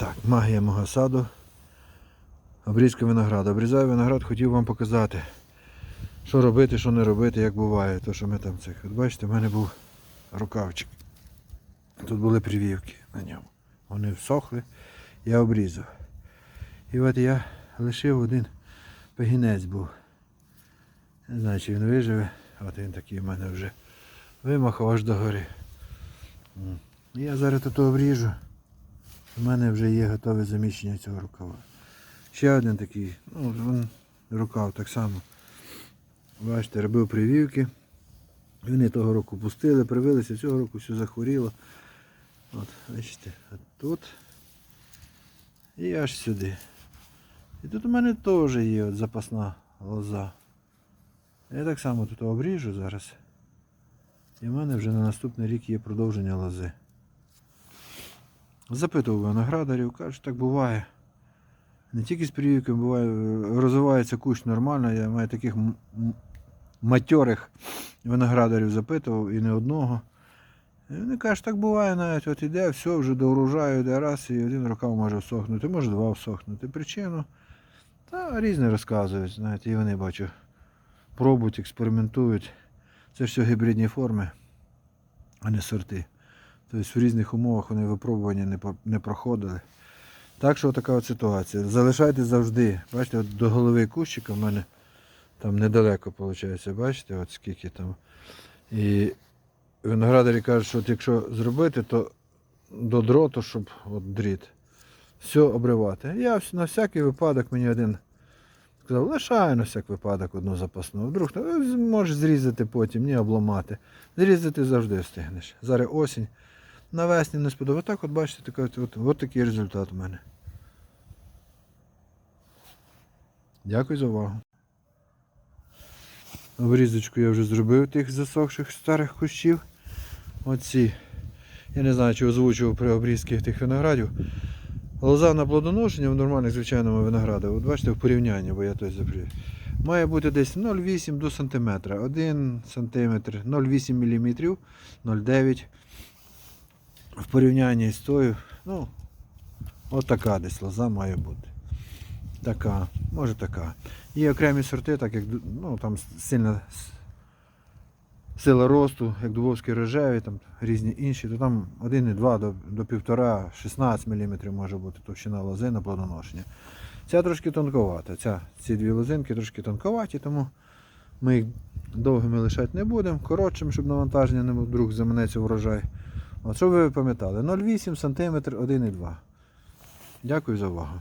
Так, магія мого саду. Обрізка винограду. Обрізаю виноград, хотів вам показати, що робити, що не робити, як буває. То, що ми там цих. От бачите, в мене був рукавчик. Тут були привівки на ньому. Вони всохли, я обрізав. І от я лишив один пагінець був. Не знаю, чи він виживе. От він такий в мене вже вимахав аж до гори. Я зараз тут обріжу. У мене вже є готове заміщення цього рукава. Ще один такий, ну, він, рукав так само. Бачите, робив привівки. Вони того року пустили, привилися, цього року все захворіло. От, бачите, тут і аж сюди. І тут у мене теж є от запасна лоза. Я так само тут обріжу зараз. І в мене вже на наступний рік є продовження лози. Запитував виноградарів, кажуть, так буває. Не тільки з прививками буває, розвивається кущ нормально. Я маю таких матьорих виноградарів запитував і не одного. І вони кажуть, так буває навіть, от іде, все, вже до урожаю йде раз, і один рукав може всохнути, може два всохнути. Причину. Та різне розказують, знаєте, і вони бачу, пробують, експериментують. Це все гібридні форми, а не сорти. Тобто в різних умовах вони випробування не, проходили. Так що така от ситуація. Залишайте завжди. Бачите, от до голови кущика в мене там недалеко виходить, бачите, от скільки там. І виноградарі кажуть, що от якщо зробити, то до дроту, щоб от дріт, все обривати. Я на всякий випадок мені один сказав, лишай на всяк випадок одну запасну. Вдруг ну, можеш зрізати потім, не обламати. Зрізати завжди встигнеш. Зараз осінь. Навесні не сподобається. Так от бачите, така, от, от, такий результат у мене. Дякую за увагу. Обрізочку я вже зробив тих засохших старих кущів. Оці. Я не знаю, чи озвучував при обрізці тих виноградів. Лоза на плодоношення в нормальних звичайному винограді, от бачите, в порівнянні, бо я той запрів. Має бути десь 0,8 до сантиметра. 1 сантиметр, 0,8 мм, 0,9 в порівнянні з тою, ну, от така десь лоза має бути. Така, може така. Є окремі сорти, так як ну, там сильна сила росту, як дубовські рожеві, там різні інші, то там 1,2 до, до 1,5, 16 мм може бути товщина лози на плодоношення. Ця трошки тонковата. Ця, ці дві лозинки трошки тонковаті, тому ми їх довгими лишати не будемо, коротшим, щоб навантаження не вдруг заманеться врожай. От, щоб ви пам'ятали, 0,8 см 1,2. Дякую за увагу.